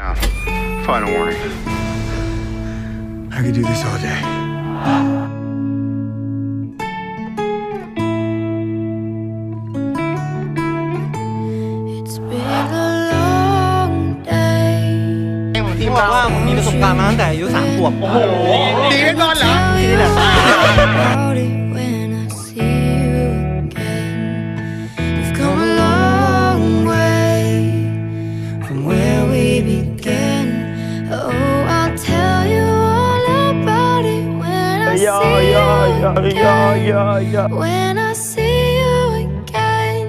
fine, don't worry. I could do this all day. It's been a long day. ที่บอกว่าผมมีประสบการณ์มาตั้งแต่อายุสามขวบ โอ้โห ดีไว้ก่อนเหรอที่นี่แหละ again. When I see you again.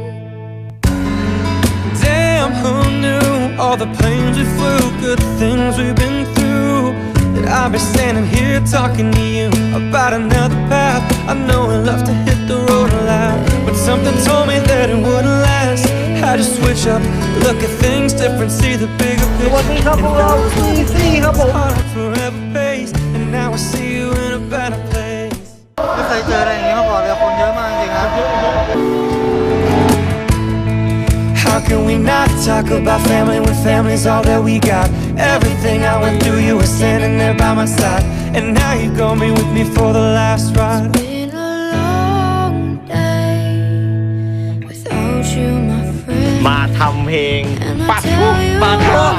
Damn, who knew all the planes we flew, good things we've been through? That I'd be standing here talking to you about another path. I know I love to hit the road a lot, but something told me that it wouldn't last. Had to switch up, look at things different, see the bigger picture. How can we not talk about family when family's all that we got? Everything I went through, you were standing there by my side. And now you're gonna be with me for the last ride. Been a long day without you, my friend. มาทำเพลง And I ปัด tell you ปัด all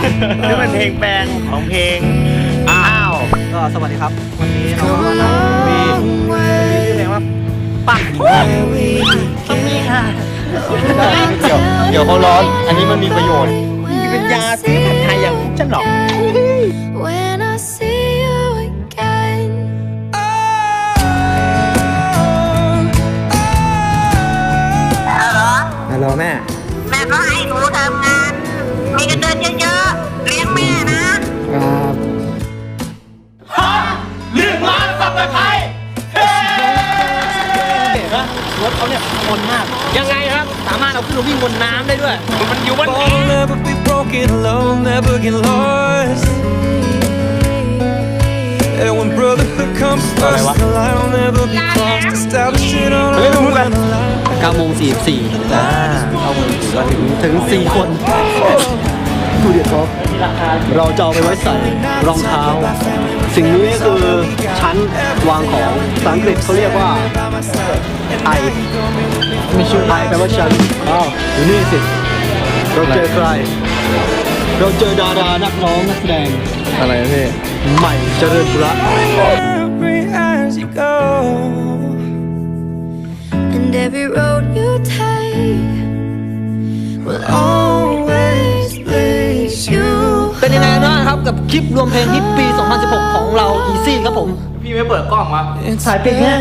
นี่เป็นเพลงแปลงของเพลง อ้าว ก็สวัสดีครับ วันนี้เรา come ก็ a มาทำมี long ชื่อ ปัด where we began. เดี๋ยวเดี๋ยวเขาร้อน อันนี้มันมีประโยชน์ When มีเป็นยา I ซื้อ see ผัดไทยอย่างฉันหรอก When เขาเนี่ยคนมาก ยังไงครับ สามารถเอาขึ้นมาวิ่งบนน้ำได้ด้วย มันอยู่บน I'll never be broken, alone, never get lost. And when brotherhood comes first, then I'll never be crossed. Establishing on our own and alive. 9โมง44อ่าเอามือมาถึงถึง 4 คน ดูเดียครับเราจะเอาไปไว้ใส่รองเท้า สิ่งนี้คือชั้นวางของภาษาอังกฤษเขาเรียกว่าไอไม่ใช่ไอแปลว่าชั้นอ้าวอยู่นี่สิเราเจอใคร เราเจอดารานักร้องนักแสดงอะไรพี่ใหม่เจริญบุระ Every as you go. And every road you take will always lead you เป็นยังไงบ้างครับกับคลิปรวมเพลงฮิตปี 2016 ของเรา Easy ครับผมพี่ไม่เปิดกล้องวะ It's ถ่ายป็นแค่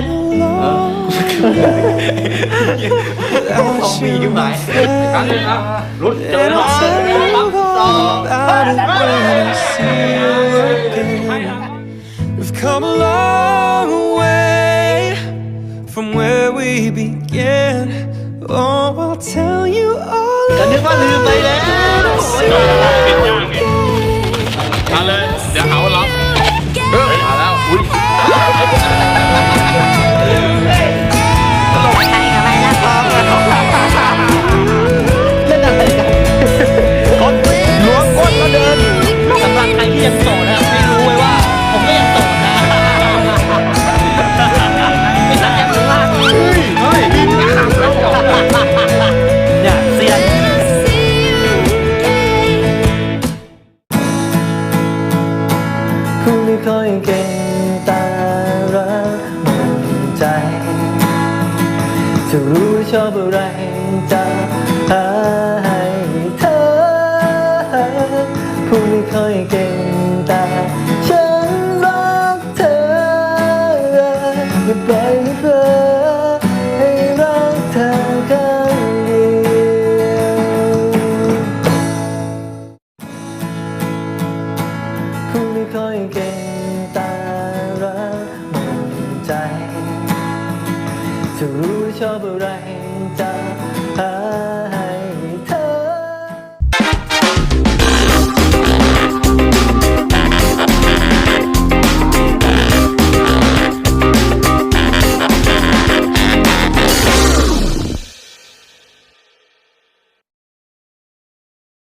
ของมีอยู่ไหนการเล่นครับรุดเจอ And น้อง from where we began. Oh, I'll tell you all ก็นึกว่าลืมไปแล้ว ค่อยเก่งแต่รักหมดใจ จะรู้ชอบอะไรจะหาให้เธอผู้ไม่ค่อยเก่งแต่ฉันรักเธออย่าปล่อยให้เธอให้รักเธอข้างเดียวผู้ไม่ค่อยเก่ง ตารักหมดใจจะรู้ชอบอะไรจะหา